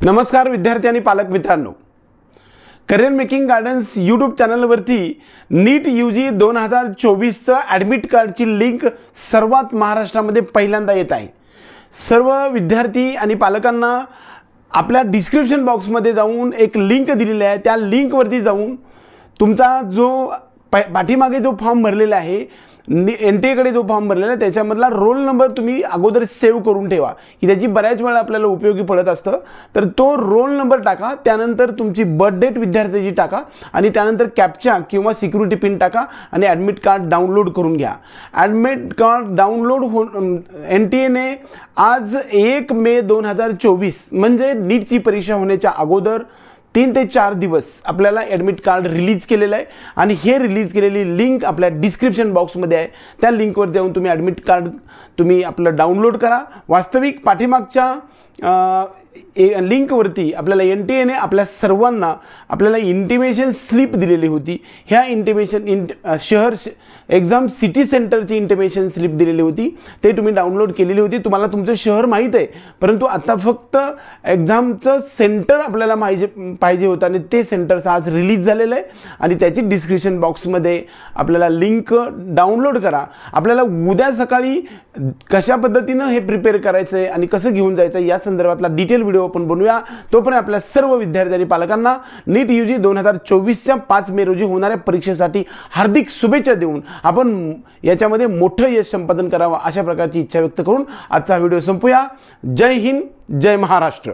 नमस्कार विद्यार्थी आणि पालक मित्रांनो. करिअर मेकिंग गार्डन्स यूट्यूब चॅनलवरती नीट यू जी दोन हजार चोवीसचं ॲडमिट कार्डची लिंक सर्वात महाराष्ट्रामध्ये पहिल्यांदा येत आहे. सर्व विद्यार्थी आणि पालकांना आपल्या डिस्क्रिप्शन बॉक्समध्ये जाऊन एक लिंक दिलेली आहे. त्या लिंकवरती जाऊन तुमचा जो पाठीमागे जो फॉर्म भरलेला आहे एन टी एकडे जो फॉर्म भरलेला आहे त्याच्यामधला रोल नंबर तुम्ही अगोदर सेव्ह करून ठेवा. की त्याची बऱ्याच वेळा आपल्याला उपयोगी पडत असतं. तर तो रोल नंबर टाका त्यानंतर तुमची बर्थ डेट विद्यार्थ्याची टाका आणि त्यानंतर कॅप्चा किंवा सिक्युरिटी पिन टाका आणि ॲडमिट कार्ड डाउनलोड करून घ्या. ॲडमिट कार्ड डाउनलोड हो एन टी एने आज एक मे दोन हजार चोवीस म्हणजे नीटची परीक्षा होण्याच्या अगोदर तीन ते चार दिवस आपल्याला ॲडमिट कार्ड रिलीज केलेलं आहे. आणि हे रिलीज केलेली लिंक आपल्या डिस्क्रिप्शन बॉक्समध्ये आहे. त्या लिंकवर जाऊन तुम्ही ॲडमिट कार्ड तुम्ही आपलं डाउनलोड करा. वास्तविक पाठीमागच्या ए लिंकवरती आपल्याला एन टी एने आपल्या सर्वांना आपल्याला इंटिमेशन स्लिप दिलेली होती. ह्या इंटिमेशन इंट शहर एक्झाम सिटी सेंटरची इंटिमेशन स्लिप दिलेली होती. ते तुम्ही डाउनलोड केलेली होती. तुम्हाला तुमचं शहर माहीत आहे. परंतु आता फक्त एक्झामचं सेंटर आपल्याला माहिजे पाहिजे होतं आणि ते सेंटरचं आज रिलीज झालेलं आहे. आणि त्याची डिस्क्रिप्शन बॉक्समध्ये आपल्याला लिंक डाउनलोड करा. आपल्याला उद्या सकाळी कशा पद्धतीनं हे प्रिपेअर करायचं आहे आणि कसं घेऊन जायचं आहे या संदर्भातला डिटेल व्हिडिओ आपण बनवूया. तोपर्यंत आपल्या सर्व विद्यार्थी आणि पालकांना नीट यू जी दोन हजार चोवीसच्या पाच मे रोजी होणाऱ्या परीक्षेसाठी हार्दिक शुभेच्छा देऊन आपण याच्यामध्ये मोठं यश संपादन करावं अशा प्रकारची इच्छा व्यक्त करून आजचा व्हिडिओ संपूया. जय हिंद जय महाराष्ट्र.